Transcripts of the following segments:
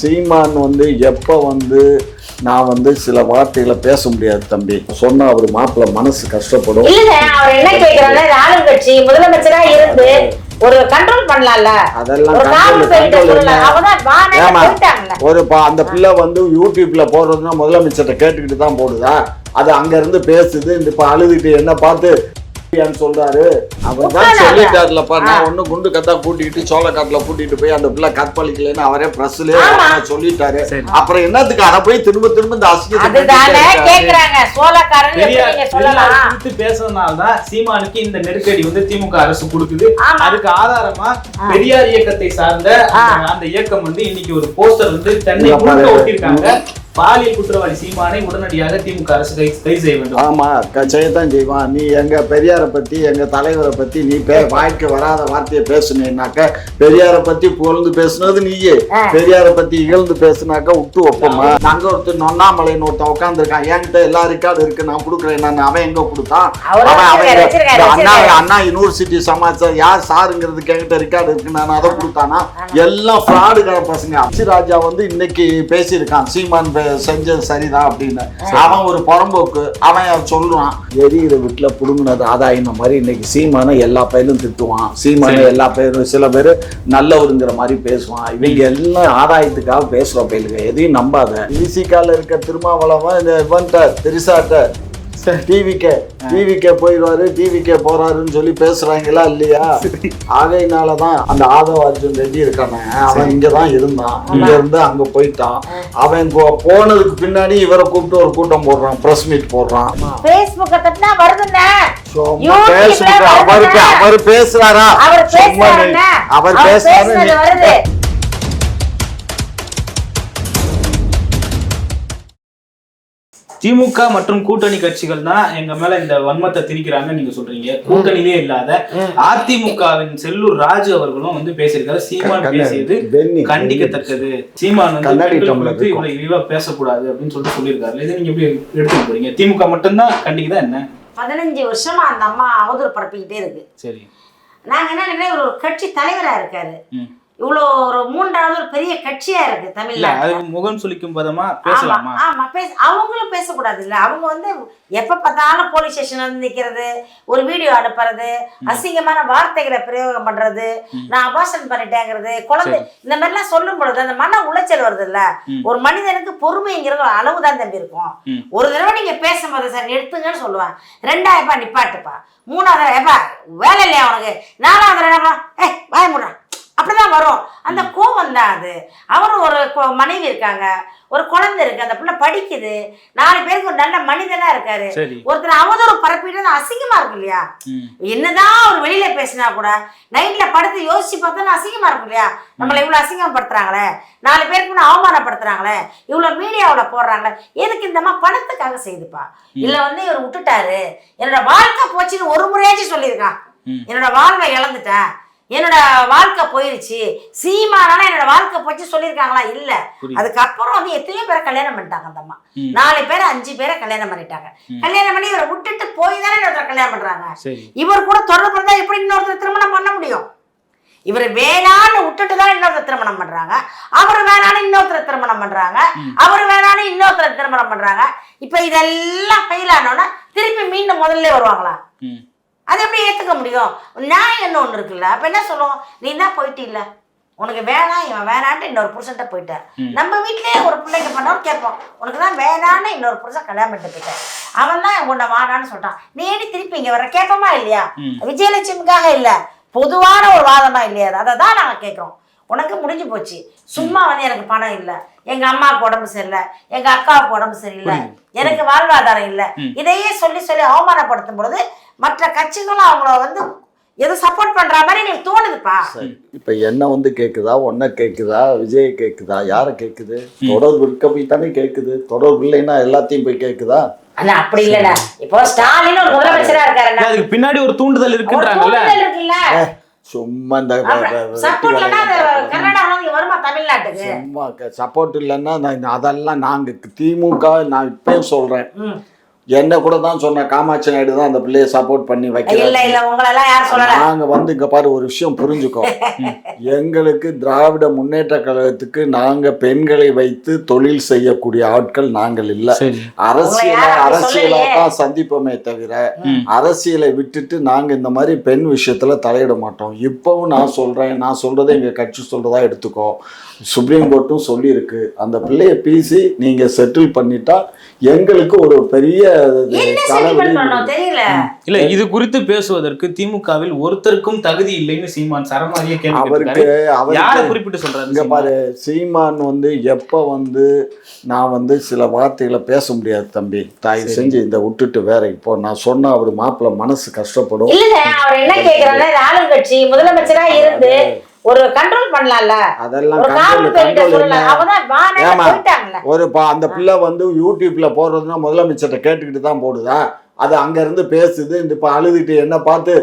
சீமான் வந்து எப்போ வந்து நான் வந்து சில வார்த்தைகளை பேச முடியாது தம்பி. சொன்னா அவர் மாப்பிள்ள மனசு கஷ்டப்படும். இல்லங்க அவர் என்ன கேக்குறாரு ஆளுங்கட்சி முதலமைச்சரா இருந்து ஒரு கண்ட்ரோல் பண்ணலாம்ல. அதெல்லாம் ஒரு அந்த பிள்ளை வந்து யூடியூப்ல போடுறதுன்னா முதலமைச்சர்கிட்ட கேட்டுக்கிட்டு தான் போடுதா? அது அங்க இருந்து பேசுது இந்த இப்ப அழுதுட்டு என்ன பார்த்து சொல்றாரு அவர் தான். சொல்லிட்டாருலப்பா நான் ஒண்ணு குண்டு கத்தா கூட்டிட்டு சோளக்காட்டுல கூட்டிட்டு போய் அந்த பிள்ளை கற்பழிக்கலன்னு அவரே பிரஸ்லயே ஆமா. சொல்லிட்டாரு. அப்புறம் என்னத்துக்கு அதை போய் திரும்ப திரும்ப இந்த அசிங்கத்தை அதுதானே பண்ணிட்டே இருக்காரு? கேக்குறாங்க சோளக்காரன் எப்படி பெரியார் நீங்க பெரியார் சொல்லலாம் குறித்து பேசுறதுனால தான் சீமானுக்கு இந்த நெருக்கடி வந்து திமுக அரசு கொடுக்குது. அதுக்கு ஆதாரமா பெரியார் இயக்கத்தை சார்ந்த அந்த- இயக்கம் வந்து இன்னைக்கு ஒரு போஸ்டர் வந்து தென்னை. ஒட்டியிருக்காங்க பாலியல் குற்றவாளி சீமானை உடனடியாக திமுக அரசு கைது செய்ய வேண்டும். ஆமா செய்யத்தான் செய்வான் நீ எங்க பெரியாரை பத்தி எங்க தலைவரை பத்தி நீ பே வாய்க்கு வராத வார்த்தையை பேசுனீனாக்க பெரியாரை பத்தி புகழ்ந்து பேசுனது நீயே. பெரியாரை பத்தி இகழ்ந்து பேசுனாக்க விட்டு வைப்போமா அங்க ஒருத்தர் நொன்னாமலைன்னு ஒருத்தன் உட்காந்துருக்கான் என்கிட்ட எல்லா ரெக்கார்டு இருக்கு நான் கொடுக்குறேன். நான் அவன் எங்க கொடுத்தான்? அவன் அவன் அண்ணா. அண்ணா யூனிவர்சிட்டி சமாச்சாரம் யார் சாருங்கிறதுக்கு என்கிட்ட ரெக்கார்டு இருக்கு நான் அதை கொடுத்தானா? எல்லாம் ஃப்ராடுகார பசங்க. அப்சிராஜா வந்து இன்னைக்கு பேசியிருக்கான். சீமான் செஞ்சது சரிதான் அப்படின்னு. அவன் ஒரு புறம்போக்கு அவன் சொல்றான் எரியிற வீட்டுல புடுங்கினது ஆதாயின மாதிரி இன்னைக்கு சீமானை எல்லா பயிலும் திட்டுவான். சீமானை. எல்லா பேரும் சில பேர் நல்லவருங்கிற மாதிரி பேசுவான். இவங்க எல்லாம் ஆதாயத்துக்காக பேசுற பயிலுங்க. எதையும் நம்பாத. விசிகால இருக்க திருமாவளவன் இந்த இவன்ட்ட திரிசாட்ட டிவிக்கே. டிவிக்கே போயிடுவாரு டிவிக்கே போறாருன்னு சொல்லி பேசுறாங்களா இல்லையா? ஆகையினால தான் அந்த ஆதவ அர்ஜுன் ரெட்டி இருக்கானே அவன் இங்க தான் இருந்தான். இங்க இருந்து அங்க போயிட்டான். அவன் போனதுக்கு பின்னாடி இவரை கூப்பிட்டு ஒரு கூட்டம் போடுறான் பிரஸ் மீட் போடுறான். அவர் பேசுறாரா? அவர் பேசுறாரு. திமுக மற்றும் கூட்டணி கட்சிகள் தான் எங்க மேல இந்த வன்மத்தை திணிக்கிறாங்க நீங்க சொல்றீங்க. கூட்டணியிலே இல்லாத அதிமுகவின் செல்லூர் ராஜு அவர்களும் வந்து பேசியிருக்காரு. சீமான். பேசியது. கண்டிக்கத்தக்கது. சீமான் வந்து. இவ்வளவு இழிவா பேசக்கூடாது அப்படின்னு சொல்லிட்டு சொல்லியிருக்காரு. இதை நீங்க எப்படி எடுத்துக்க போறீங்க? திமுக மட்டும்தான் கண்டிக்குதா என்ன? பதினஞ்சு வருஷமா அந்த அம்மா அவதூறு பரப்பிக்கிட்டே இருக்கு. சரி. நாங்க என்ன இவர் ஒரு கட்சி தலைவரா இருக்காரு. இவ்வளோ ஒரு மூன்றாவது ஒரு பெரிய கட்சியா இருக்கு தமிழ்ல அது முகம் சுளிக்கும் பதமா பேசலாமா? ஆமா, பேச அவங்களும் பேசக்கூடாது இல்ல. அவங்க வந்து எப்ப பார்த்தாலும் போலீஸ் ஸ்டேஷன் வந்து நிக்கிறது ஒரு வீடியோ அனுப்புறது அசிங்கமான வார்த்தைகளை பிரயோகம் பண்றது நான் அபாஷன் பண்ணிட்டேங்கிறது குழந்தை இந்த மாதிரிலாம் சொல்லும் பொழுது அந்த மன உளைச்சல் வருது இல்ல. ஒரு மனிதனுக்கு பொறுமைங்கிறது ஒரு அளவு தான் தம்பி இருக்கும். ஒரு தடவை நீங்க பேசும்போது சார் நிறுத்துங்கன்னு சொல்லுவேன். ரெண்டாயிரப்பா நிப்பாட்டுப்பா. மூணாவது ஏப்பா வேலை இல்லையா உனக்கு? நாலாவது ஏய் வாய முடுறான் அப்படிதான் வரும். அந்த கோவம் தான் அது. அவரும் ஒரு மனைவி இருக்காங்க. ஒரு குழந்தை இருக்கு. அந்த பிள்ளை படிக்குது. நாலு பேருக்கு ஒரு நல்ல மனிதனா இருக்காரு. ஒருத்தர் அவதூறு பரப்பிட்டு அசிங்கமா இருக்கு இல்லையா. என்னதான் ஒரு வெளியில பேசினா கூட நைட்ல படுத்து யோசிச்சு பார்த்தா அசிங்கமா இருக்கும் இல்லையா? நம்மளை இவ்வளவு அசிங்கப்படுத்துறாங்களே. நாலு பேருக்கு அவமானப்படுத்துறாங்களே. இவ்வளவு மீடியாவுல போடுறாங்களே. எதுக்கு இந்த அம்மா பணத்துக்காக செய்துப்பா? இல்ல வந்து இவர் விட்டுட்டாரு. என்னோட வாழ்க்கை போச்சுன்னு ஒரு முறையாச்சும் சொல்லியிருக்கான். என்னோட வாழ்வை இழந்துட்டேன். என்னோட வாழ்க்கை போயிருச்சு. சீமானால என்னோட வாழ்க்கை போச்சு சொல்லியிருக்காங்களா? இல்ல. அதுக்கப்புறம் வந்து எத்தனையோ பேரை கல்யாணம் பண்ணிட்டாங்க அந்த அம்மா. நாலு பேரை அஞ்சு பேரை கல்யாணம் பண்ணிட்டாங்க. கல்யாணம் பண்ணி இவரை விட்டுட்டு போய் தானே இன்னொருத்தர் கல்யாணம் பண்றாங்க. இவர் கூட தொடர்பு இருந்தா எப்படி இன்னொருத்தர் திருமணம் பண்ண முடியும்? இவர் வேணான்னு விட்டுட்டு தான் இன்னொருத்தர் திருமணம் பண்றாங்க. அவர் வேணான்னு இன்னொருத்தர் திருமணம் பண்றாங்க. அவர் வேணான்னு இன்னொருத்தர் திருமணம் பண்றாங்க. இப்ப இதெல்லாம் ஃபெயில் ஆனோன்னா திருப்பி மீண்டும் முதல்ல வருவாங்களா. அது எப்படி ஏத்துக்க முடியும்? நியாயம் என்ன ஒண்ணு இருக்குல்ல. அப்ப என்ன சொல்லுவோம்? நீ தான் போயிட்டில்ல? உனக்கு வேணாம் இவன் வேணான்ட்டு இன்னொரு புருஷன்ட்ட போயிட்டார். ம். நம்ம வீட்லயே ஒரு பிள்ளைங்க பண்ணோம் கேட்போம். உனக்கு தான் வேணான்னு இன்னொரு புருஷன் கல்யாணம் பண்ணிட்டு போயிட்டார். அவன் தான் உன்னை வாடான்னு சொல்றான். நீ ஏடி திருப்பி இங்க வர கேட்போமா இல்லையா. விஜயலட்சுமிக்காக இல்ல. பொதுவான ஒரு வாதமா இல்லையா அது? தான் நாங்க கேட்குறோம். உனக்கு முடிஞ்சு போச்சு. சும்மா வந்து எனக்கு பணம் இல்ல. எங்க அம்மாவுக்கு உடம்பு சரியில்லை. எங்க அக்காவுக்கு உடம்பு சரியில்லை. எனக்கு வாழ்வாதாரம் இல்ல. இதையே சொல்லி சொல்லி அவமானப்படுத்தும் பொழுது மற்ற கட்சிகளும் அவங்கள வந்து எது சப்போர்ட் பண்ற மாதிரி எனக்கு தோணுதுப்பா. சரி. இப்ப என்ன வந்து கேக்குதா ஒன்ன கேக்குதா விஜய் கேக்குதா யார கேக்குது? தொடர்பு இருக்க போய் தானே கேக்குது. தொடர்பு இல்லைன்னா எல்லாத்தையும் போய் கேக்குதா? ஆனா அப்படி இல்லடா இப்போ ஸ்டாலின் ஒரு முதலமைச்சரா இருக்காருண்ணா. அதுக்கு பின்னாடி ஒரு தூண்டுதல் இருக்குன்றாங்கல்ல. இருக்குல்ல. சும்மா இந்த வருமா தமிழ்நாட்டுக்கு? சும்மா சப்போர்ட் இல்லைன்னா நான் அதெல்லாம் நாங்க திமுக நான் இப்பயும் சொல்றேன். என்ன கூட தான் சொன்ன காமாட்சி நாயுடு தான் அந்த பிள்ளைய சப்போர்ட் பண்ணி சொல்லல. நாங்க வந்து இங்க பாரு ஒரு விஷயம் புரிஞ்சுக்கோ. எங்களுக்கு திராவிட முன்னேற்ற கழகத்துக்கு நாங்க பெண்களை வைத்து தொழில் செய்யக்கூடிய ஆட்கள் நாங்கள் இல்ல. அரசியல அரசியலா. தான் சந்திப்போமே தவிர. அரசியலை விட்டுட்டு நாங்க இந்த மாதிரி பெண் விஷயத்துல தலையிட மாட்டோம். இப்பவும் நான் சொல்றேன் நான் சொல்றதை எங்க கட்சி சொல்றதா எடுத்துக்கோ. சுப்ரீம் கோர்ட்டும் சொல்லியிருக்கு. அந்த பிள்ளைய பேசி நீங்க செட்டில் பண்ணிட்டா எங்களுக்கு ஒரு பெரிய இல்ல இது குறித்து பேசுவதற்கு திமுகவில் ஒருத்தருக்கும் தகுதி இல்லைன்னு சீமான் சரமாரியே கேள்வி அவருக்கு. யாரை குறிப்பிட்டு சொல்றாரு இங்க சீமான்? பாரு சீமான் வந்து எப்ப வந்து நான் வந்து சில வார்த்தைகளை பேச முடியாது தம்பி. தாய் செஞ்சு இதை விட்டுட்டு வேற இப்போ நான் சொன்னா அவர் மாப்பிள்ள மனசு கஷ்டப்படும். இல்லங்க அவர் என்ன கேக்குறாரு ஆளுங்கட்சி முதலமைச்சரா இருந்து ஒரு கண்ட்ரோல் பண்ணலாம்ல. அதெல்லாம் கண்ட்ரோல் ஒரு பா அந்த பிள்ளை வந்து யூடியூப்ல போடுறதுன்னா முதலமைச்சர்கிட்ட கேட்டுக்கிட்டு தான் போடுதா? அது அங்க இருந்து பேசுது. இந்த இப்ப அழுதுட்டு என்ன பார்த்து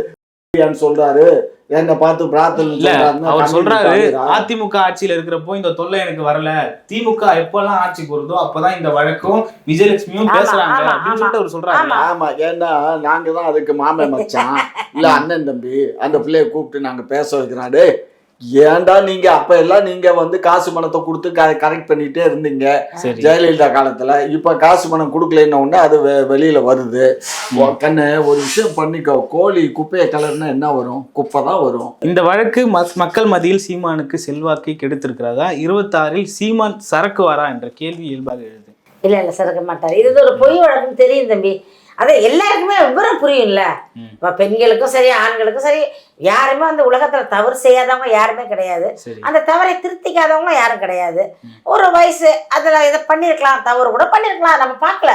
சொல்றாரு? என்ன பார்த்து பிரார்த்தனை அவர் சொல்றாரு. அதிமுக ஆட்சியில இருக்கிறப்போ இந்த தொல்லை எனக்கு வரல. திமுக எப்பெல்லாம் ஆட்சிக்கு வருதோ அப்பதான் இந்த வழக்கும் விஜயலட்சுமியும் பேசுறாங்க அப்படின்னு. சொல்லிட்டு அவர் சொல்றாரு. ஆமா. ஏன்னா நாங்க தான் அதுக்கு மாமே மச்சான். இல்ல அண்ணன் தம்பி அந்த பிள்ளைய கூப்பிட்டு நாங்க பேச வைக்கிறோம். டேய் ஏன்டா நீங்க? அப்ப எல்லாம் நீங்க வந்து காசு பணத்தை கொடுத்து கரெக்ட் பண்ணிட்டே இருந்தீங்க. சரி. ஜெயலலிதா காலத்துல. இப்ப காசு பணம் கொடுக்கலன்ன உடனே அது வெளியில வருது. கண்ணு ஒரு விஷயம் பண்ணிக்கோ. கோழி குப்பையை கலர்னா என்ன வரும்? குப்பை தான் வரும். இந்த வழக்கு மக்- மக்கள் மத்தியில் சீமானுக்கு செல்வாக்கை கெடுத்திருக்கிறதா? இருபத்தாறில் சீமான் சரக்கு வரா என்ற கேள்வி இயல்பாக எழுது. இல்ல இல்ல சிறக்க மாட்டார். இது ஒரு பொய் வழக்குன்னு தெரியும் தம்பி. அது எல்லாருக்குமே விவரம் புரியும்ல. இப்ப பெண்களுக்கும் சரி ஆண்களுக்கும் சரி யாருமே அந்த உலகத்துல தவறு செய்யாதவங்க யாருமே கிடையாது. அந்த தவறை திருத்திக்காதவங்களும் யாரும் கிடையாது. ஒரு வயசு அதுல இதை பண்ணிருக்கலாம் தவறு கூட பண்ணிருக்கலாம் நம்ம பார்க்கல.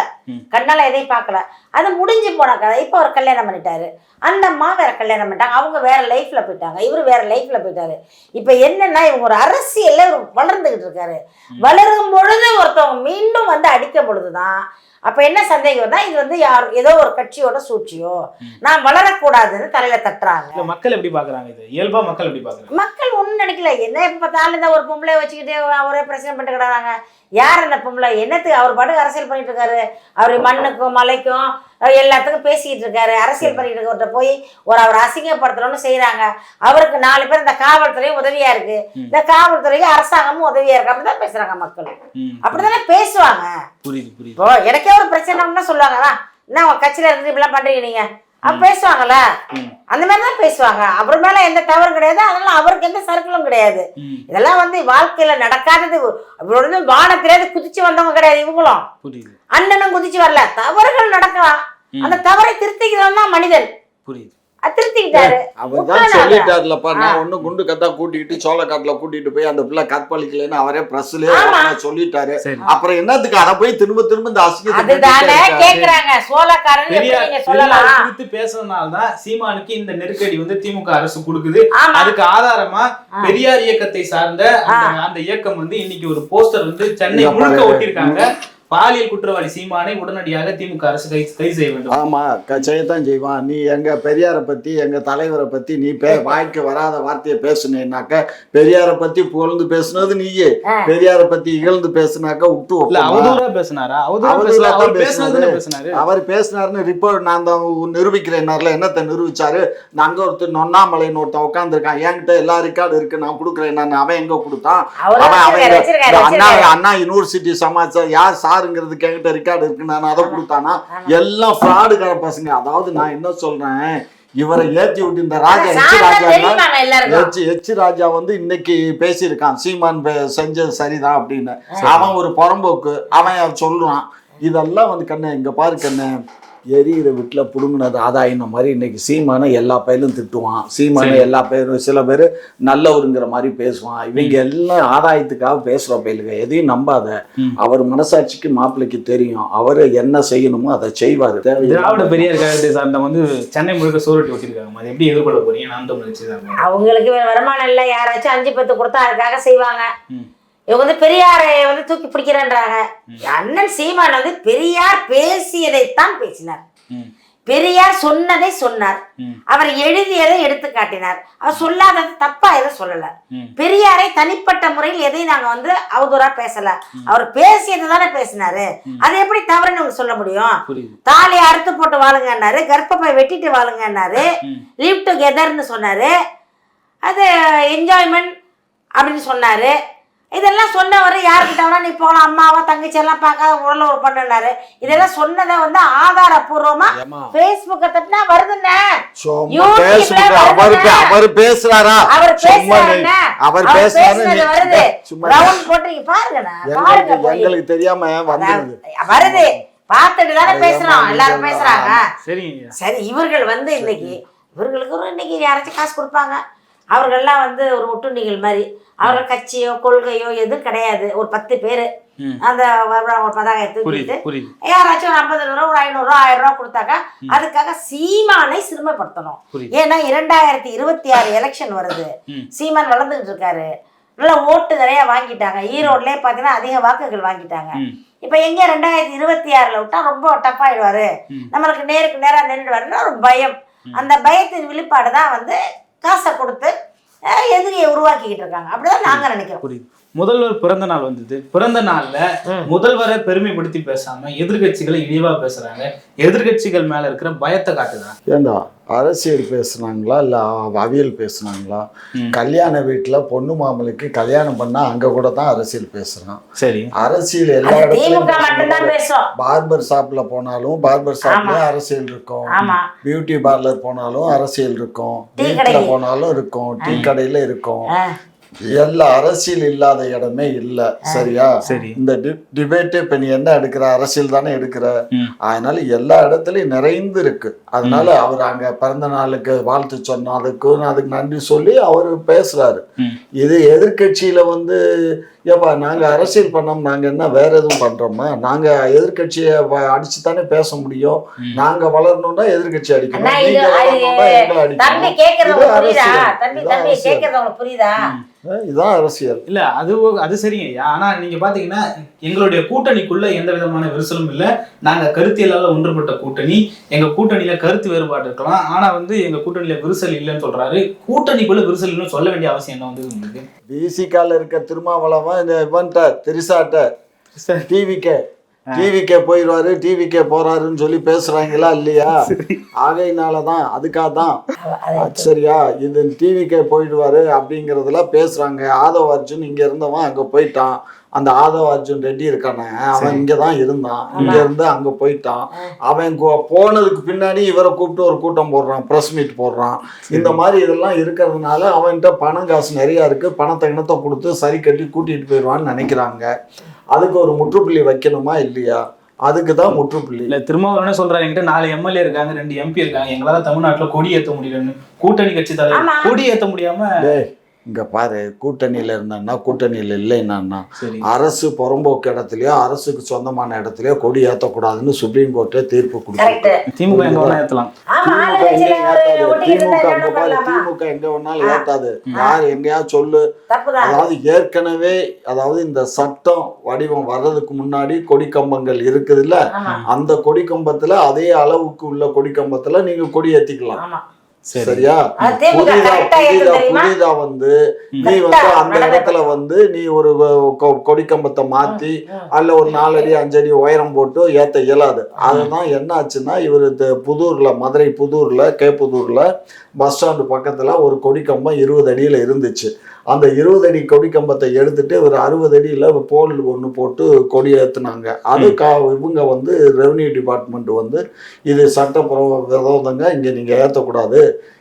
கண்ணால எதையும் பார்க்கல. அது முடிஞ்சு போன கதை. இப்போ அவர் கல்யாணம் பண்ணிட்டாரு. அந்த அம்மா வேற கல்யாணம் பண்ணிட்டாங்க. அவங்க வேற லைஃப்ல போயிட்டாங்க. இவர் வேற லைஃப்ல போயிட்டாரு. இப்போ என்னன்னா இவங்க ஒரு அரசியல்ல வளர்ந்துகிட்டு இருக்காரு. வளரும் பொழுது ஒருத்தவங்க மீண்டும் வந்து அடிக்கும் பொழுதுதான் அப்ப என்ன சந்தேகம் வருதா இது வந்து யார் ஏதோ ஒரு கட்சியோட சூழ்ச்சியோ நான் வளரக்கூடாதுன்னு தலையில தட்டுறாங்க. மக்கள் எப்படி பாக்குறாங்க இது? இயல்பா மக்கள் எப்படி பாக்குறாங்க? மக்கள் ஒன்றும் நினைக்கல. என்ன எப்போ பார்த்தாலும் இந்த ஒரு பொம்பளை வச்சுக்கிட்டு ஒரே பிரச்சனை பண்ணிட்டு கிடறாங்க யார் அந்த பொம்பளை? என்னத்துக்கு? அவர் பாட்டுக்கு அரசியல் பண்ணிட்டு இருக்காரு. அவர் மண்ணுக்கும் மலைக்கும் எல்லாத்துக்கும் பேசிக்கிட்டு இருக்காரு. அரசியல் பண்ணிட்டு இருக்கவர்கிட்ட போய் ஒரு அவர் அசிங்கப்படுத்தணும்னு செய்றாங்க. அவருக்கு நாலு பேர் இந்த காவல்துறையும் உதவியா இருக்கு. இந்த காவல்துறைக்கு அரசாங்கமும் உதவியா இருக்கு. அப்படிதான் பேசுறாங்க மக்கள். ம், அப்படிதானே பேசுவாங்க. இப்போ எனக்கே ஒரு பிரச்சனைன்னா சொல்லுவாங்க "வா, என்ன உங்க கட்சியில இருந்து இப்படிலாம் பண்றீங்க நீங்க? அப்ப பேசுவாங்கல்ல. அந்த மாதிரி தான் பேசுவாங்க. அவர் மேல எந்த தவறும் கிடையாது. அதனால அவருக்கு எந்த சர்க்கிளும் கிடையாது. இதெல்லாம் வந்து வாழ்க்கையில நடக்காதது. அவர் வந்து வானத்திலேருந்து குதிச்சு வந்தவங்க கிடையாது இவங்களும். அண்ணனும் குதிச்சு வரல. தவறுகள் நடக்கலாம். அந்த தவறை திருத்திக்கிறவன் தான் மனிதன். புரியுது. அவர் தான். சொல்லிட்டாருலப்பா. நான் ஒண்ணு குண்டு கத்தா கூட்டிட்டு சோளக்காட்டுல கூட்டிட்டு போய் அந்த பிள்ளை கற்பழிக்கலன்னு அவரே பிரஸ்லயே. சொல்லிட்டாரு. அப்புறம் என்னத்துக்கு? அதை போய் திரும்ப திரும்ப இந்த அசிங்கத்தை அதுதானே பண்ணிட்டே இருக்காரு? கேக்குறாங்க. சோழக்காரன் எப்படி பெரியார் நீங்க பெரியார் சொல்லலாம் குறித்து பேசுறதுனால தான் சீமானுக்கு இந்த நெருக்கடி வந்து திமுக அரசு கொடுக்குது. அதுக்கு ஆதாரமா பெரியார் இயக்கத்தை சார்ந்த அந்த இயக்கம் வந்து இன்னைக்கு ஒரு போஸ்டர் வந்து சென்னை முழுக்க பாரு. பாலியல் குற்றவாளி சீமானை உடனடியாக திமுக அரசு கை கைது செய்ய வேண்டும். ஆமா செய்யத்தான் செய்வான் நீ எங்க பெரியாரை பத்தி எங்க தலைவரை பத்தி நீ பே வாய்க்கு வராத வார்த்தையை பேசுனேனாக்க பெரியாரை பத்தி புகழ்ந்து பேசுனது நீயே. பெரியாரை பத்தி இகழ்ந்து பேசுனாக்க விட்டு? அவதூறா பேசினாரா? அவதூறா தான் அவர் பேசினாரு. பேசினாருன்னு ரிப்போர்ட் நான் தான் நிரூபிக்கிறேன்னார்ல என்னத்தை நிரூபிச்சாரு? நான் அங்க ஒருத்தர் நொன்னாமலைன்னு ஒருத்தன் உட்காந்துருக்கான் என்கிட்ட எல்லா ரெக்கார்டு இருக்கு நான் கொடுக்குறேன். நான் அவன் எங்க கொடுத்தான்? அவன் அவன் அண்ணா. அண்ணா யூனிவர்சிட்டி சமாச்சாரம் யார் சாருங்கிறதுக்கு என்கிட்ட ரெக்கார்டு இருக்கு. நான் அதை கொடுத்தானா? எல்லாம் ஃப்ராடுக்கார பசங்க. அதாவது நான் என்ன சொல்றேன்? இவரை ஏத்தி விட்டு இந்த ராஜா எச் ராஜா எச் எச் ராஜா வந்து இன்னைக்கு பேசியிருக்கான். சீமான் செஞ்சது சரிதான் அப்படின்னு. அவன் ஒரு புறம்போக்கு. அவன் சொல்றான். இதெல்லாம் வந்து கண்ணு இங்க பாரு கண்ணு. எரியிற வீட்டுல புடுங்கினது ஆதாயின மாதிரி இன்னைக்கு சீமானை எல்லா பயிலும் திட்டுவான். சீமானை. எல்லா பேரும் சில பேர் நல்லவருங்கிற மாதிரி பேசுவான். இவங்க எல்லாம் ஆதாயத்துக்காக பேசுற பயிலுங்க எதையும் நம்பாத. அவர் மனசாட்சிக்கு மாப்பிள்ளைக்கு தெரியும். அவர் என்ன செய்யணுமோ அதை செய்வார். திராவிட பெரியார் கழகத்தை சார்ந்த வந்து சென்னை முழுக்க சூரட்டி வச்சிருக்காங்க. அது எப்படி எதிர்கொள்ள போறீங்க? நான் அவங்களுக்கு வேற வருமானம் இல்லை. யாராச்சும் அஞ்சு பத்து கொடுத்தா அதுக்காக செய்வாங்க. இவங்க வந்து பெரியாரை வந்து தூக்கி பிடிக்கிறேன்றாங்க. அண்ணன் சீமான் வந்து பெரியார் பேசியதைத்தான் பேசினார். பெரியார் சொன்னதை சொன்னார். அவர் எழுதியதை எடுத்து காட்டினார். அவர் சொல்லாதது தப்பா எதுவும் சொல்லல. பெரியாரை தனிப்பட்ட முறையில் எதையும் நாங்க வந்து அவதூறா பேசல. அவர் பேசியது தானே பேசினாரு. அது எப்படி தவறுன்னு உங்களுக்கு சொல்ல முடியும்? தாலி அறுத்து போட்டு வாழுங்கன்னாரு கர்ப்பப்பை வெட்டிட்டு வாழுங்கன்னாரு. லீவ் டுகெதர்னு சொன்னாரு. அது என்ஜாய்மெண்ட் அப்படின்னு சொன்னாரு. இதெல்லாம் சொன்னவர் யாருக்கிட்ட வேணா நீ போகலாம் அம்மாவா தங்கச்சி எல்லாம் பார்க்காத உடல ஒரு பண்ணுனாரு இதெல்லாம் சொன்னதை வந்து ஆதாரப்பூர்வமா ஏம்மா? பேஸ்புக்கை தட்டினா வருதுண்ணே. அவர் பேசுறாரா அவர் பேசுறாரு? அவர் நீ- வருது. ரவுண்ட் போட்டு பாருங்கண்ணா. பாருங்க எங்களுக்கு தெரியாம வருது. பார்த்துட்டு தானே பேசுறோம். எல்லாரும் பேசுறாங்க. சரிங்க சரி இவர்கள் வந்து இன்னைக்கு இவர்களுக்கு இன்னைக்கு யாராச்சும் காசு கொடுப்பாங்க. அவர்கள்லாம் வந்து ஒரு ஒட்டுண்ணிகள் மாதிரி. அவர்கள் கட்சியோ கொள்கையோ எதுவும் கிடையாது. ஒரு பத்து பேர். அந்த ஒரு பதாகையை தூக்கிட்டு யாராச்சும் ஒரு ஐம்பது ரூபா ஒரு ஐநூறுரூவா ஆயிரம் ரூபா கொடுத்தாக்கா அதுக்காக சீமானை சிறுமைப்படுத்தணும். ஏன்னா இரண்டாயிரத்தி இருபத்தி ஆறு எலெக்ஷன் வருது. சீமான் வளர்ந்துகிட்டு இருக்காரு. நல்லா ஓட்டு நிறைய வாங்கிட்டாங்க. ஈரோட்லயே பார்த்தீங்கன்னா அதிக வாக்குகள் வாங்கிட்டாங்க. இப்போ எங்க ரெண்டாயிரத்தி இருபத்தி ஆறுல விட்டா ரொம்ப டஃப் ஆயிடுவாரு. நம்மளுக்கு நேருக்கு நேரா நின்றுடுவாருன்னு ஒரு பயம். அந்த பயத்தின் வெளிப்பாடு தான் வந்து காசை கொடுத்து எதிரியை உருவாக்கிக்கிட்டு இருக்காங்க. அப்படிதான் நாங்க நினைக்கிறோம். புரியுது. முதல்வர் பிறந்த நாள் வந்தது. பிறந்த நாள்ல முதல்வரை பெருமைப்படுத்தி பேசாம எதிர்க்கட்சிகளை இழிவா பேசுறாங்க. எதிர்க்கட்சிகள் மேல இருக்கிற பயத்தை காட்டுதா? ஏண்டா அரசியல் பேசுனாங்களா? இல்ல அவ- அவியல் பேசுனாங்களா. கல்யாண வீட்டுல பொண்ணு மாமலுக்கு கல்யாணம் பண்ணா அங்க கூட தான் அரசியல் பேசுறான். சரி. அரசியல் எல்லா இடத்துலயும் பார்பர் ஷாப்ல போனாலும் பார்பர் ஷாப்ல அரசியல் இருக்கும். ஆமா. பியூட்டி பார்லர் போனாலும் அரசியல் இருக்கும். டீ வீட்டுல. போனாலும் இருக்கும். டீ கடையில இருக்கும். எல்லா அரசியல் இல்லாத இடமே இல்ல. சரியா? சரி. இந்த டிபேட்டு இப்ப நீ என்ன எடுக்கிற? அரசியல் தானே எடுக்கிற. அதனால எல்லா இடத்துலயும் நிறைந்து இருக்கு. அதனால அவர் அங்க பிறந்த நாளுக்கு வாழ்த்து சொன்னதுக்கும் அதுக்கு நன்றி சொல்லி அவர் பேசுறாரு. இது எதிர்க்கட்சியில வந்து ஏப்பா நாங்க அரசியல் பண்ணோம் நாங்க என்ன வேற எதுவும் பண்றோமா? நாங்க எதிர்க்கட்சியை அடிச்சு தானே பேச முடியும். நாங்க வளரணும்னா எதிர்க்கட்சி அடிக்கணும். நீங்க வளரணும்னா தம்பி அடிக்கணும் புரியுதா? இதுதான் அரசியல். இல்ல அது அது சரிங்க. ஆனா நீங்க பாத்தீங்கன்னா எங்களுடைய கூட்டணிக்குள்ள எந்த விதமான விரிசலும் இல்ல. நாங்க கருத்தியலால ஒன்றுபட்ட கூட்டணி. எங்க கூட்டணியில கருத்து வேறுபாடு இருக்கலாம். ஆனா வந்து எங்க கூட்டணியில விரிசல் இல்லைன்னு சொல்றாரு. கூட்டணிக்குள்ள விரிசல் இல்லைன்னு சொல்ல வேண்டிய அவசியம் என்ன வந்து உங்களுக்கு? விசிகால இருக்க திருமாவளவன் இந்த இவன்ட்ட தெரிசாட்ட. டிவிக்கே டிவிக்கே போயிடுவாரு டிவிக்கே போறாருன்னு சொல்லி பேசுறாங்களா இல்லையா? ஆகையினால தான் அதுக்காக தான் சரியா? இது டிவிக்கே போயிடுவாரு அப்படிங்கறதுல பேசுறாங்க. ஆதவ அர்ஜுன் இங்க இருந்தவன் அங்க போயிட்டான். அந்த ஆதவ அர்ஜுன் ரெட்டி இருக்கானே அவன் இங்க தான் இருந்தான். இங்க இருந்து அங்க போயிட்டான். அவன் போனதுக்கு பின்னாடி இவரை கூப்பிட்டு ஒரு கூட்டம் போடுறான் ப்ரெஸ் மீட் போடுறான். இந்த மாதிரி இதெல்லாம் இருக்கிறதுனால அவன்கிட்ட பணம் காசு நிறைய இருக்கு. பணத்தை இனத்தை கொடுத்து சரி கட்டி கூட்டிட்டு போயிடுவான்னு நினைக்கிறாங்க. அதுக்கு ஒரு முற்றுப்புள்ளி வைக்கணுமா இல்லையா? அதுக்கு தான் முற்றுப்புள்ளி. இல்ல திருமாவளவனே சொல்றாரு என்கிட்ட நாலு எம்எல்ஏ இருக்காங்க ரெண்டு எம்பி இருக்காங்க. எங்களால தமிழ்நாட்டுல கொடி ஏத்த முடியலன்னு. கூட்டணி கட்சி. தலைவர் கொடி ஏத்த முடியாம டேய் இங்க பாரு கூட்டணியில இருந்தான்னா கூட்டணியில இல்லைன்னா அரசு புறம்போக்கு இடத்துலயோ அரசுக்கு சொந்தமான இடத்துலயோ கொடி ஏத்தக்கூடாதுன்னு சுப்ரீம் கோர்ட்டே தீர்ப்பு கொடுத்துருக்கு. திமுக எங்க வேணா ஏத்தலாம். ஆமா திமுக திமுக எங்க வேணாலும் ஏத்தாது. யார் எங்கேயா சொல்லு. தப்புதான். அதாவது ஏற்கனவே அதாவது இந்த சட்டம் வடிவம் வர்றதுக்கு முன்னாடி கொடி கம்பங்கள் இருக்குதுல்ல? அந்த கொடி கம்பத்துல அதே அளவுக்கு உள்ள கொடி கம்பத்துல நீங்க கொடி சரி சரியா? புதிதா வந்து நீ வந்து அந்த. இடத்துல வந்து நீ ஒரு கொ- கொடிக்கம்பத்தை மாத்தி ம். அதுல ஒரு நாலடி அஞ்சடி உயரம் போட்டு ஏத்த இயலாது. அதுதான் என்ன ஆச்சுன்னா இவர் புதூர்ல மதுரை புதூர்ல கேப்புதூர்ல பஸ் ஸ்டாண்டு பக்கத்துல ஒரு கொடிக்கம்பம் இருபது அடியில இருந்துச்சு. அந்த இருபது அடி கொடிக்கம்பத்தை எடுத்துட்டு ஒரு அறுபது அடியில போல் ஒன்று போட்டு கொடி ஏத்துனாங்க. அது கா இவங்க வந்து ரெவன்யூ டிபார்ட்மெண்ட் வந்து இது சட்டப்புற விரோதங்க இங்க நீங்க ஏத்தக்கூடாது.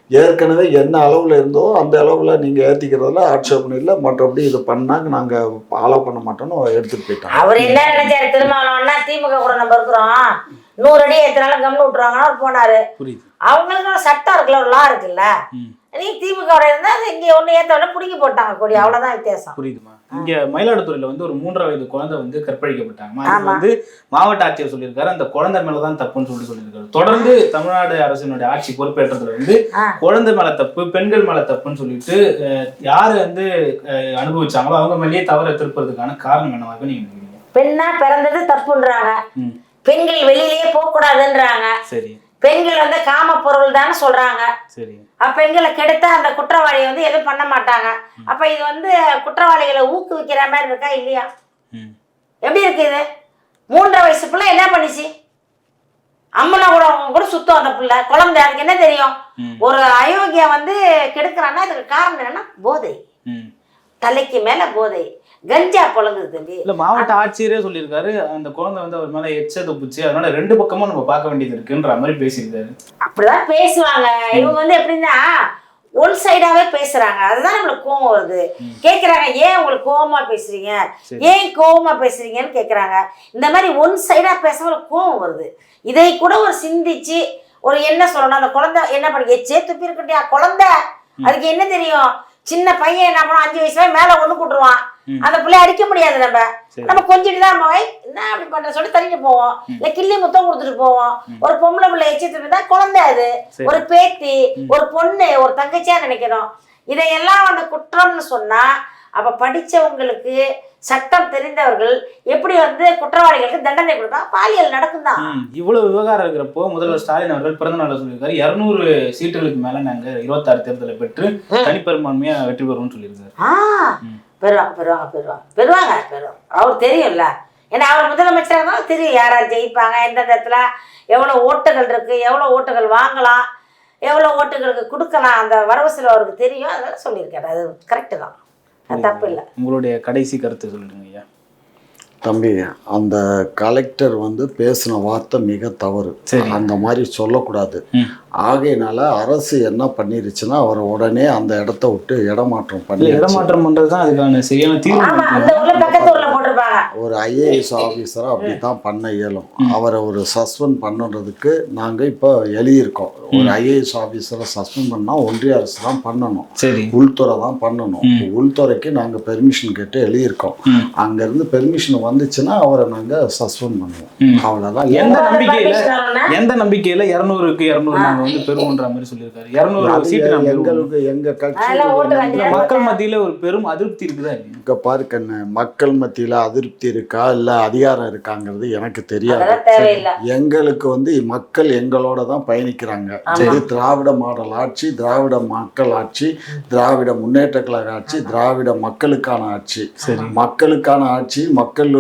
ஏற்கனவே என்ன அளவுல இருந்தோ அந்த அளவுல நீங்க ஏத்திக்கிறதுல ஆட்சேபணம் இல்லை. மற்றபடி இது பண்ணாங்க நாங்க ஃபாலோ பண்ண மாட்டோம்னு எடுத்துட்டு போயிட்டாங்க. அவர் என்ன நினைச்சாரு திருமாவளவன்னா திமுக கூட நம்ம இருக்கிறோம். நூறு அடி எத்தனாலும் கம்னு விட்டுருவாங்கன்னா போனாரு. புரியுது. அவங்களுக்கு சட்டம் இருக்குல்ல ஒரு லா இருக்குல்ல. ம். நீ திமுக இருந்தா இங்க ஒண்ணு ஏத்த உடனே பிடிங்கி போட்டாங்க கொடி. அவ்வளவுதான் வித்தியாசம். புரியுதுமா இங்க மயிலாடுதுறையில வந்து ஒரு மூன்றரை வயது குழந்தை வந்து கற்பழிக்கப்பட்டாங்க. வந்து மாவட்ட ஆட்சியர் சொல்லியிருக்காரு அந்த குழந்தை மேலதான் தப்புன்னு சொல்லி சொல்லியிருக்காரு. தொடர்ந்து தமிழ்நாடு அரசினுடைய ஆட்சி பொறுப்பேற்றதுல வந்து. குழந்தை மேல தப்பு பெண்கள் மேல தப்புன்னு சொல்லிட்டு யாரு வந்து அனுபவிச்சாங்களோ அவங்க மேலேயே தவற திருப்பறதுக்கான காரணம் என்னவாக நீங்க நினைக்கிறீங்க? பெண்ணா பிறந்தது தப்புன்றாங்க. பெண்கள் வெளியிலேயே போக கூடாதுன்றாங்க சரி. பெண்கள் வந்து காம பொருள் தானே சொல்றாங்க. பெண்களை கெடுத்தா அந்த குற்றவாளியை வந்து எதுவும் பண்ண மாட்டாங்க. அப்ப இது வந்து குற்றவாளிகளை ஊக்குவிக்கிற மாதிரி இருக்கா இல்லையா? எப்படி இருக்கு இது? மூன்றரை வயசு பிள்ளை என்ன பண்ணிச்சு? அம்மனா கூட கூட சுத்தம் அந்த பிள்ளை. குழந்தை அதுக்கு என்ன தெரியும். ஒரு அயோக்கியம் வந்து கெடுக்கிறான்னா அதுக்கு காரணம் என்னன்னா போதை. தலைக்கு மேல போதை. கஞ்சா புழங்குது தம்பி. இல்ல மாவட்ட ஆட்சியரே சொல்லியிருக்காரு அந்த குழந்தை வந்து அவர் மேல எச்ச துப்புச்சு அதனால ரெண்டு பக்கமும் நம்ம பார்க்க வேண்டியது இருக்குன்ற மாதிரி பேசியிருக்காரு. அப்படிதான் பேசுவாங்க. இவங்க வந்து எப்படின்னா ஒன் சைடாவே பேசுறாங்க. அதுதான் நம்மளுக்கு கோவம் வருது. கேக்குறாங்க ஏன் உங்களுக்கு கோவமா பேசுறீங்க. ஏன் கோவமா பேசுறீங்கன்னு கேக்குறாங்க. இந்த மாதிரி ஒன் சைடா பேசுறவங்களுக்கு கோவம் வருது. இதை கூட ஒரு சிந்திச்சு ஒரு என்ன சொல்லணும்? அந்த குழந்தை என்ன பண்ணி எச்சே துப்பி இருக்கட்டியா குழந்தை அதுக்கு என்ன தெரியும்? சின்ன பையன் என்ன பண்ணுவான் அஞ்சு வயசுல மேல ஒண்ணு கூட்டுருவான். அந்த பிள்ளைய அடிக்க முடியாது நம்ம. நம்ம கொஞ்சிட்டு தான் போய் என்ன அப்படி பண்ற? சொல்லி தள்ளிட்டு போவோம். இல்ல கிள்ளி முத்தம் கொடுத்துட்டு போவோம். ஒரு பொம்பளை பிள்ளை எச்சிட்டு இருந்தா குழந்தை அது. ஒரு பேத்தி ஒரு பொண்ணு ஒரு தங்கச்சியா நினைக்கணும். இதையெல்லாம் வந்து குற்றம்னு சொன்னா அப்ப படிச்சவங்களுக்கு சட்டம் தெரிந்தவர்கள் எப்படி வந்து குற்றவாளிகளுக்கு தண்டனை கொடுப்பாங்க பாலியல் நடக்கும் தான் இவ்வளவு விவகாரம் இருக்கிறப்போ முதல்வர் ஸ்டாலின் அவர்கள் பிறந்த நாள் சொல்லியிருக்காரு. இருநூறு சீட்டுகளுக்கு மேல நாங்க இருபத்தாறு தேர்தலை பெற்று தனிப்பெரும்பான்மையா வெற்றி பெறுவோம்னு சொல்லியிருக்காரு. ஆ பெறுவாங்க பெறுவாங்க பெறுவாங்க. பெறுவாங்க பெறுவாங்க. அவர் தெரியும்ல. ஏன்னா அவர் முதலமைச்சராக இருந்தாலும் தெரியும் யார் யார் ஜெயிப்பாங்க எந்தெந்த இடத்துல எவ்வளோ ஓட்டுகள் இருக்கு எவ்வளோ ஓட்டுகள் வாங்கலாம் எவ்வளோ ஓட்டுகளுக்கு கொடுக்கலாம் அந்த வரவு செலவு அவருக்கு தெரியும் அதனால சொல்லியிருக்காரு. அது கரெக்டு தான். தப்பு இல்லை உங்களுடைய கடைசி கருத்து சொல்லிடுங்க ஐயா. தம்பி அந்த கலெக்டர் வந்து பேசின வார்த்தை மிக தவறு. சரி. அந்த மாதிரி சொல்லக்கூடாது. ஆகையினால அரசு என்ன பண்ணிருச்சுன்னா அவரை உடனே அந்த இடத்த விட்டு இடமாற்றம் பண்ணி இடமாற்றம் பண்றதுதான் அதுக்கான சரியான தீர்வு ஒரு ஐஏஎஸ் ஆஃபீஸரை அப்படி தான் பண்ண இயலும். அவரை ஒரு சஸ்பெண்ட் பண்ணுறதுக்கு நாங்கள் இப்போ எழுதியிருக்கோம். ஒரு ஐஏஎஸ் ஆஃபீஸரை சஸ்பெண்ட் பண்ணால் ஒன்றிய அரசு தான் பண்ணணும். சரி. உள்துறை தான் பண்ணணும். உள்துறைக்கு நாங்கள் பெர்மிஷன் கேட்டு எழுதியிருக்கோம். அங்கேருந்து பெர்மிஷன் வந்துச்சுன்னா அவரை நாங்கள் சஸ்பெண்ட் பண்ணுவோம். அவ்வளோதான் எந்த நம்பிக்கையில? எந்த நம்பிக்கையில இருநூறுக்கு இருநூறு நாங்க வந்து பெறுவோன்ற மாதிரி சொல்லியிருக்காரு. இருநூறு சீட்டு. எங்களுக்கு எங்க அதெல்லாம் ஓட்டு கட்சி மக்கள் மத்தியில ஒரு பெரும் அதிருப்தி இருக்குதா? இங்க பாரு கண்ணு மக்கள் மத்தியில அதிருப்தி இருக்கா இல்ல அதிகாரம் இருக்காங்கிறது எனக்கு தெரியாது. எங்களுக்கு வந்து மக்கள் எங்களோட தான் பயணிக்கிறாங்க. இது திராவிட மாடல் ஆட்சி திராவிட மக்கள் ஆட்சி திராவிட முன்னேற்ற கழக ஆட்சி திராவிட மக்களுக்கான ஆட்சி. சரி. மக்களுக்கான ஆட்சி மக்கள்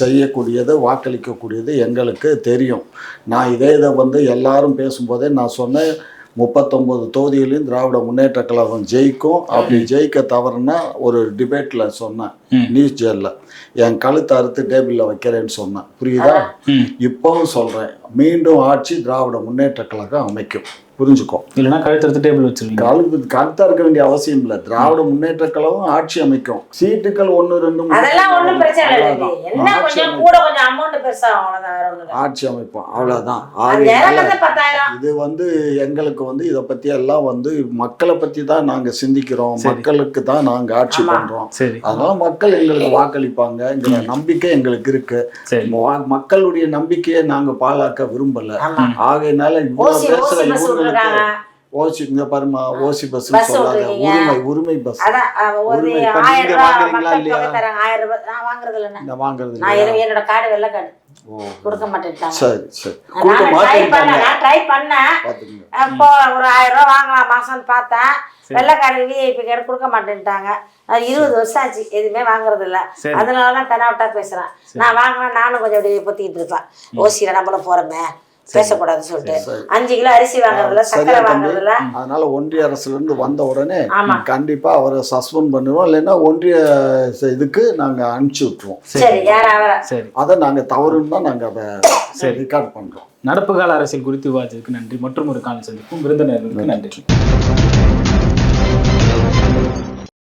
செய்யக்கூடியது வாக்களிக்கக்கூடியது எங்களுக்கு தெரியும். நான் இதே இதை வந்து எல்லாரும் பேசும்போதே நான் சொன்னேன் முப்பத்தொன்பது தொகுதிகளையும் திராவிட முன்னேற்ற கழகம் ஜெயிக்கும். அப்படி ஜெயிக்க தவறுனா ஒரு டிபேட்ல சொன்னேன். நியூஸ் ஜேர்ல. என் கழுத்தை அறுத்து டேபிள்ல வைக்கிறேன்னு சொன்னேன். புரியுதா. இப்பவும் சொல்றேன். மீண்டும் ஆட்சி திராவிட முன்னேற்ற கழகம் அமைக்கும். புரிஞ்சுக்கோ. இல்லைன்னா கழுத்தறுத்து டேபிள் வச்சிருக்கீங்க கழுத்து கழுத்தா இருக்க வேண்டிய அவசியம் இல்லை. திராவிட முன்னேற்ற கழகம் ஆட்சி அமைக்கும். சீட்டுகள் ஒன்று ரெண்டு ஆட்சி அமைப்போம். இல்லை பத்தாயிரம். இது வந்து எங்களுக்கு வந்து இதை பத்தி எல்லாம் வந்து மக்களை பத்தி தான் நாங்க சிந்திக்கிறோம். மக்களுக்கு தான் நாங்க ஆட்சி. பண்றோம். சரி. அதனால மக்கள் எங்களுக்கு வாக்களிப்பாங்கங்கிற நம்பிக்கை எங்களுக்கு இருக்கு. மக்களுடைய நம்பிக்கையை நாங்க பாழாக்க விரும்பல. ஆகையினால இவ்வளவு ஓசி பேசுற ஓசி பஸ் இவங்களுக்கு ஓசி இங்க பாருமா ஓசி பஸ் சொல்லாத. உரிமை உரிமை பஸ். உரிமை. வாங்குறீங்களா இல்லையா? நான் வாங்குறது? இரு- என்னோட கார்டு வெள்ளை கார்டு. கொடுக்க மாட்டேன்ட்டாங்க. சரி சரி. கொடுக்க ட்ரை பண்ணேன் நான் ட்ரை பண்ணேன். பாத்துக்கங்க அப்போ ஒரு ஆயிரம் ரூபாய் வாங்கலாம் மாசம்னு பார்த்தேன். வெள்ளைக்காரர் விஐபி கார்டு கொடுக்க மாட்டேன்ட்டாங்க. இருபது வருஷம் ஆச்சு எதுவுமே வாங்குறது இல்ல. அதனால தான் தெனாவட்டா பேசுறேன் நான் வாங்கினா நானும் கொஞ்சம் அப்படி பொத்திக்கிட்டு இருப்பேன். ஓசியில நம்மளும் போறோமே. பேசக்கூடாதுன்னு சொல்லிட்டு. சரி. அஞ்சு கிலோ அரிசி வாங்குறதுல சக்கரை வாங்குறதுல அதனால ஒன்றிய அரசுல இருந்து வந்த உடனே கண்டிப்பா அவரை சஸ்பெண்ட் பண்ணுவோம். இல்லைன்னா ஒன்றிய இதுக்கு நாங்க அனுப்பிச்சு விட்டுருவோம். சரி. சரி அதை நாங்க தவறுன்னு தான் நாங்க அதை ரெக்கார்ட் பண்றோம். நடப்பு கால அரசியல் குறித்து விவாதித்ததுக்கு நன்றி. மற்றும் ஒரு கால சந்திப்பும் விருந்தினர்களுக்கு நன்றி.